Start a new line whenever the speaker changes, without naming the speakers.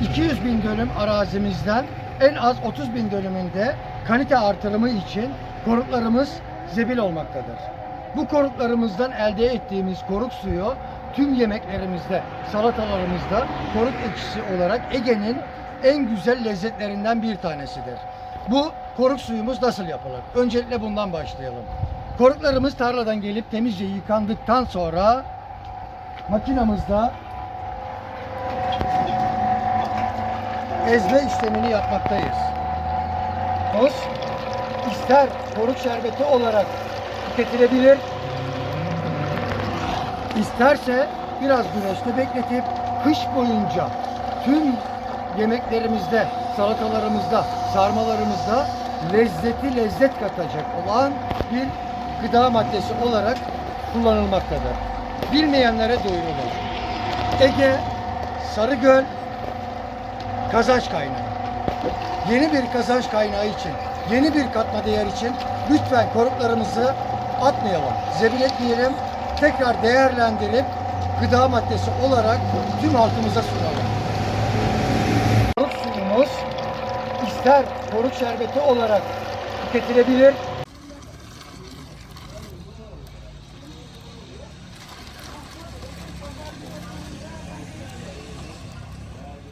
200 bin dönüm arazimizden en az 30 bin dönümünde kalite artırımı için koruklarımız zebil olmaktadır. Bu koruklarımızdan elde ettiğimiz koruk suyu tüm yemeklerimizde, salatalarımızda koruk ekşisi olarak Ege'nin en güzel lezzetlerinden bir tanesidir. Bu koruk suyumuz nasıl yapılır? Öncelikle bundan başlayalım. Koruklarımız tarladan gelip temizce yıkandıktan sonra makinamızda ezme işlemini yapmaktayız. Toz ister koruk şerbeti olarak tüketilebilir, isterse biraz güneşte bekletip kış boyunca tüm yemeklerimizde, salatalarımızda, sarmalarımızda lezzeti lezzet katacak olan bir gıda maddesi olarak kullanılmaktadır. Bilmeyenlere duyurulur. Ege, Sarıgöl, kazanç kaynağı. Yeni bir kazanç kaynağı için, yeni bir katma değer için lütfen koruklarımızı atmayalım, zebil etmeyelim, tekrar değerlendirip gıda maddesi olarak tüm halkımıza sunalım. Koruk suyumuz ister koruk şerbeti olarak tüketilebilir,